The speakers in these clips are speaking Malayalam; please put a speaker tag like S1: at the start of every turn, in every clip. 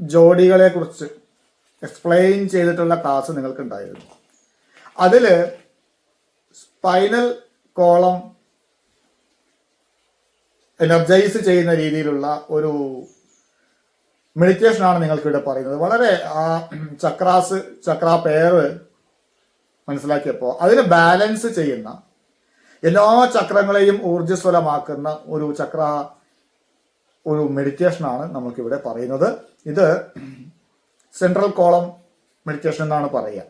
S1: ജോഡികളെ കുറിച്ച് എക്സ്പ്ലെയിൻ ചെയ്തിട്ടുള്ള ക്ലാസ് നിങ്ങൾക്ക് ഉണ്ടായിരുന്നു അതിൽ സ്പൈനൽ കോളം എനർജൈസ് ചെയ്യുന്ന രീതിയിലുള്ള ഒരു മെഡിറ്റേഷൻ ആണ് നിങ്ങൾക്ക് ഇവിടെ പറയുന്നത്. വളരെ ആ ചക്രാസ് ചക്ര പേര് മനസ്സിലാക്കിയപ്പോൾ അതിന് ബാലൻസ് ചെയ്യുന്ന എല്ലാ ചക്രങ്ങളെയും ഊർജസ്വലമാക്കുന്ന ഒരു ചക്ര ഒരു മെഡിറ്റേഷനാണ് നമുക്കിവിടെ പറയുന്നത്. ഇത് സെൻട്രൽ കോളം മെഡിറ്റേഷൻ എന്നാണ് പറയുക.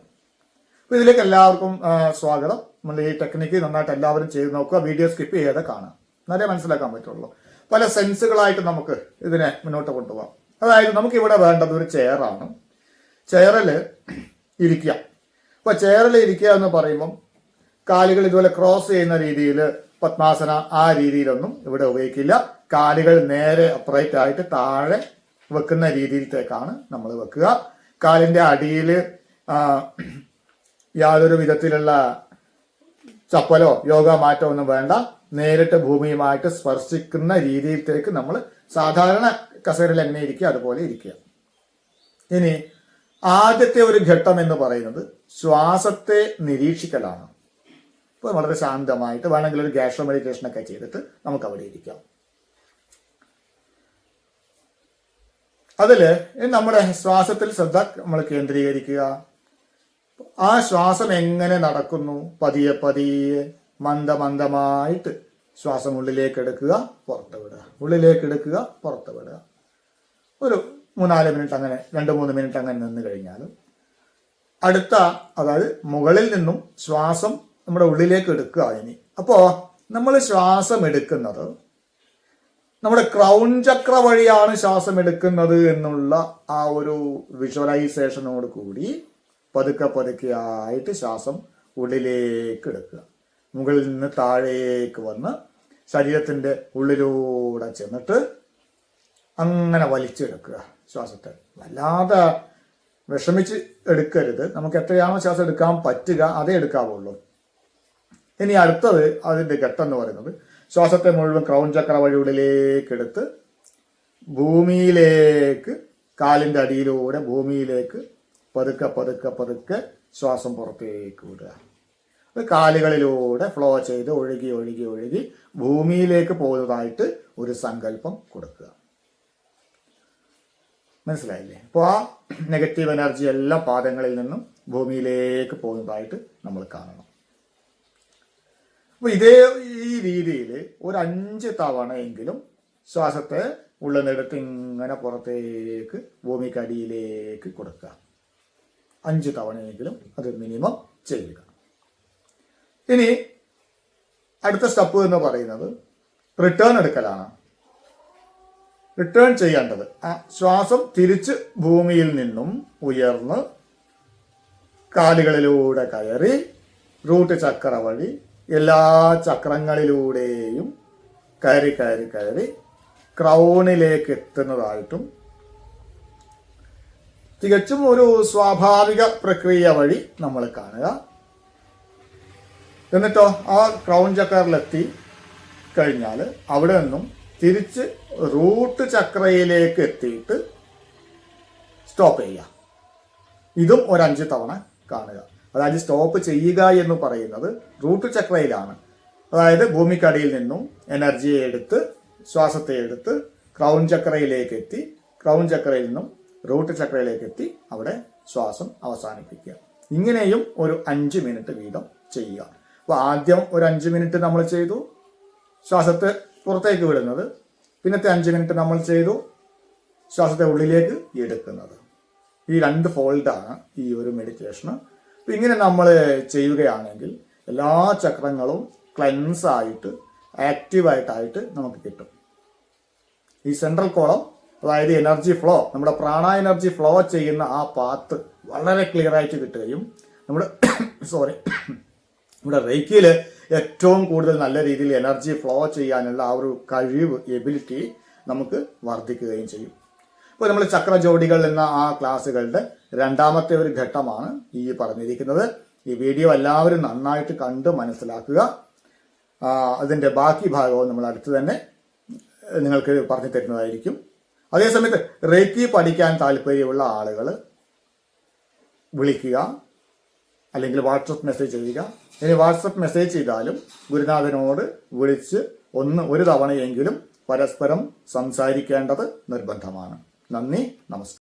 S1: അപ്പോൾ ഇതിലേക്ക് എല്ലാവർക്കും സ്വാഗതം. നമ്മൾ ഈ ടെക്നിക്ക് നന്നായിട്ട് എല്ലാവരും ചെയ്ത് നോക്കുക. വീഡിയോ സ്കിപ്പ് ചെയ്യാതെ കാണുക. നല്ല മനസ്സിലാക്കാൻ പറ്റുള്ളൂ. പല സെൻസുകളായിട്ട് നമുക്ക് ഇതിനെ മുന്നോട്ട് കൊണ്ടുപോകാം. അതായത് നമുക്ക് ഇവിടെ വേണ്ടത് ഒരു ചെയറാണ് ചെയറിൽ ഇരിക്കുക. അപ്പോൾ ചെയറിൽ ഇരിക്കുക എന്ന് പറയുമ്പം കാലുകൾ ഇതുപോലെ ക്രോസ് ചെയ്യുന്ന രീതിയിൽ പത്മാസന ആ രീതിയിലൊന്നും ഇവിടെ ഉപയോഗിക്കില്ല. കാലുകൾ നേരെ അപ്രൈറ്റ് ആയിട്ട് താഴെ വെക്കുന്ന രീതിയിലത്തേക്കാണ് നമ്മൾ വെക്കുക. കാലിന്റെ അടിയിൽ യാതൊരു വിധത്തിലുള്ള ചപ്പലോ യോഗ മാറ്റോ ഒന്നും വേണ്ട. നേരിട്ട് ഭൂമിയുമായിട്ട് സ്പർശിക്കുന്ന രീതിയിലേക്ക് നമ്മൾ സാധാരണ കസേരയിൽ എങ്ങനെ ഇരിക്കുക അതുപോലെ ഇരിക്കുക. ഇനി ആദ്യത്തെ ഒരു ഘട്ടം എന്ന് പറയുന്നത് ശ്വാസത്തെ നിരീക്ഷിക്കലാണ്. ഇപ്പോൾ വളരെ ശാന്തമായിട്ട് വേണമെങ്കിൽ ഒരു ഗ്യാസ്ട്രോ മെഡിറ്റേഷൻ ഒക്കെ ചെയ്തിട്ട് നമുക്ക് അവിടെ ഇരിക്കാം അതിൽ നമ്മുടെ ശ്വാസത്തിൽ ശ്രദ്ധ നമ്മൾ കേന്ദ്രീകരിക്കുക. ആ ശ്വാസം എങ്ങനെ നടക്കുന്നു? പതിയെ പതിയെ മന്ദമന്ദമായിട്ട് ശ്വാസം ഉള്ളിലേക്ക് എടുക്കുക പുറത്ത് വിടുക. ഉള്ളിലേക്ക് എടുക്കുക പുറത്ത് വിടുക. ഒരു മൂന്നാൽ മിനിറ്റ് അങ്ങനെ രണ്ട് മൂന്ന് മിനിറ്റ് അങ്ങനെ നിന്ന് കഴിഞ്ഞാൽ അടുത്ത അതായത് മുകളിൽ നിന്നും ശ്വാസം നമ്മുടെ ഉള്ളിലേക്ക് എടുക്കുക ഇനി. അപ്പോൾ നമ്മൾ ശ്വാസം എടുക്കുന്നത് നമ്മുടെ ക്രൗൺ ചക്ര വഴിയാണ് ശ്വാസം എടുക്കുന്നത് എന്നുള്ള ആ ഒരു വിഷ്വലൈസേഷനോട് കൂടി പതുക്കെ പതുക്കെ ആയിട്ട് ശ്വാസം ഉള്ളിലേക്ക് എടുക്കുക. മുകളിൽ നിന്ന് താഴേക്ക് വന്ന് ശരീരത്തിന്റെ ഉള്ളിലൂടെ ചെന്നിട്ട് അങ്ങനെ വലിച്ചെടുക്കുക ശ്വാസത്തെ. വല്ലാതെ വിഷമിച്ച് എടുക്കരുത്. നമുക്ക് എത്രയാണോ ശ്വാസം എടുക്കാൻ പറ്റുക അതേ എടുക്കാവുള്ളൂ. ഇനി അടുത്തത് അതിന്റെ ഘട്ടം എന്ന് പറയുന്നത് ശ്വാസത്തെ മുഴുവൻ ക്രൗൺ ചക്ര വഴി ഉള്ളിലേക്ക് എടുത്ത് ഭൂമിയിലേക്ക് കാലിന്റെ അടിയിലൂടെ ഭൂമിയിലേക്ക് പതുക്കെ പതുക്കെ പതുക്കെ ശ്വാസം പുറത്തേക്ക് വിടുക. അത് കാലുകളിലൂടെ ഫ്ലോ ചെയ്ത് ഒഴുകി ഒഴുകി ഒഴുകി ഭൂമിയിലേക്ക് പോകുന്നതായിട്ട് ഒരു സങ്കല്പം കൊടുക്കുക. മനസ്സിലായില്ലേ? അപ്പോൾ ആ നെഗറ്റീവ് എനർജി എല്ലാ പാദങ്ങളിൽ നിന്നും ഭൂമിയിലേക്ക് പോകുന്നതായിട്ട് നമ്മൾ കാണണം. അപ്പോൾ ഇതേ ഈ രീതിയിൽ ഒരു അഞ്ച് തവണയെങ്കിലും ശ്വാസത്തെ ഉള്ളിൽ നിന്നെടുത്ത് ഇങ്ങനെ പുറത്തേക്ക് ഭൂമിക്കടിയിലേക്ക് കൊടുക്കുക. അഞ്ച് തവണയെങ്കിലും അത് മിനിമം ചെയ്യുക. ഇനി അടുത്ത സ്റ്റെപ്പ് എന്ന് പറയുന്നത് റിട്ടേൺ എടുക്കലാണ്. റിട്ടേൺ ചെയ്യേണ്ടത്. ആ ശ്വാസം തിരിച്ച് ഭൂമിയിൽ നിന്നും ഉയർന്ന് കാലുകളിലൂടെ കയറി റൂട്ട് ചക്ര വഴി എല്ലാ ചക്രങ്ങളിലൂടെയും കയറി കയറി കയറി ക്രൗണിലേക്ക് എത്തുന്നതായിട്ടും തികച്ചും ഒരു സ്വാഭാവിക പ്രക്രിയ വഴി നമ്മൾ കാണുക. എന്നിട്ടോ ആ ക്രൗൺ ചക്രയിലെത്തി കഴിഞ്ഞാൽ അവിടെ നിന്നും തിരിച്ച് റൂട്ട് ചക്രയിലേക്ക് എത്തിയിട്ട് സ്റ്റോപ്പ് ചെയ്യുക. ഇതും ഒരു അഞ്ച് തവണ കാണുക. അതായത് സ്റ്റോപ്പ് ചെയ്യുക എന്ന് പറയുന്നത് റൂട്ട് ചക്രയിലാണ്. അതായത് ഭൂമിക്കടിയിൽ നിന്നും എനർജിയെ എടുത്ത് ശ്വാസത്തെ എടുത്ത് ക്രൗൺ ചക്രയിലേക്ക് എത്തി ക്രൗൺ ചക്രയിൽ നിന്നും റൂട്ട് ചക്രയിലേക്ക് എത്തി അവിടെ ശ്വാസം അവസാനിപ്പിക്കുക. ഇങ്ങനെയും ഒരു അഞ്ച് മിനിറ്റ് വീതം ചെയ്യുക. അപ്പോൾ ആദ്യം ഒരു അഞ്ച് മിനിറ്റ് നമ്മൾ ചെയ്തു. ശ്വാസത്തെ പുറത്തേക്ക് വിടുന്നത്. പിന്നത്തെ അഞ്ച് മിനിറ്റ് നമ്മൾ ചെയ്തു. ശ്വാസത്തെ ഉള്ളിലേക്ക് എടുക്കുന്നത്. ഈ രണ്ട് ഫോൾഡാണ് ഈ ഒരു മെഡിറ്റേഷന് അപ്പം ഇങ്ങനെ നമ്മൾ ചെയ്യുകയാണെങ്കിൽ എല്ലാ ചക്രങ്ങളും ക്ലെൻസ് ആയിട്ട് ആക്റ്റീവായിട്ടായിട്ട് നമുക്ക് കിട്ടും. ഈ സെൻട്രൽ കോളം അതായത് എനർജി ഫ്ലോ നമ്മുടെ പ്രാണ എനർജി ഫ്ലോ ചെയ്യുന്ന ആ പാത്ത് വളരെ ക്ലിയർ ആയിട്ട് കിട്ടുകയും നമ്മുടെ സോറി നമ്മുടെ റേക്കിയിൽ ഏറ്റവും കൂടുതൽ നല്ല രീതിയിൽ എനർജി ഫ്ലോ ചെയ്യാനുള്ള ആ ഒരു കഴിവ് എബിലിറ്റി നമുക്ക് വർദ്ധിക്കുകയും ചെയ്യും. അപ്പോൾ നമ്മൾ ചക്ര ജോഡികൾ എന്ന ആ ക്ലാസ്സുകളുടെ രണ്ടാമത്തെ ഒരു ഘട്ടമാണ് ഈ പറഞ്ഞിരിക്കുന്നത്. ഈ വീഡിയോ എല്ലാവരും നന്നായിട്ട് കണ്ട് മനസ്സിലാക്കുക. അതിന്റെ ബാക്കി ഭാഗവും നമ്മൾ അടുത്ത് തന്നെ നിങ്ങൾക്ക് പറഞ്ഞു തരുന്നതായിരിക്കും. അതേസമയത്ത് റേക്കി പഠിക്കാൻ താല്പര്യമുള്ള ആളുകൾ വിളിക്കുക അല്ലെങ്കിൽ വാട്സപ്പ് മെസ്സേജ് ചെയ്യുക. ഇനി വാട്സപ്പ് മെസ്സേജ് ചെയ്താലും ഗുരുനാഥനോട് വിളിച്ച് ഒന്ന് ഒരു തവണയെങ്കിലും പരസ്പരം സംസാരിക്കേണ്ടത് നിർബന്ധമാണ്. നന്ദി നമസ്കാരം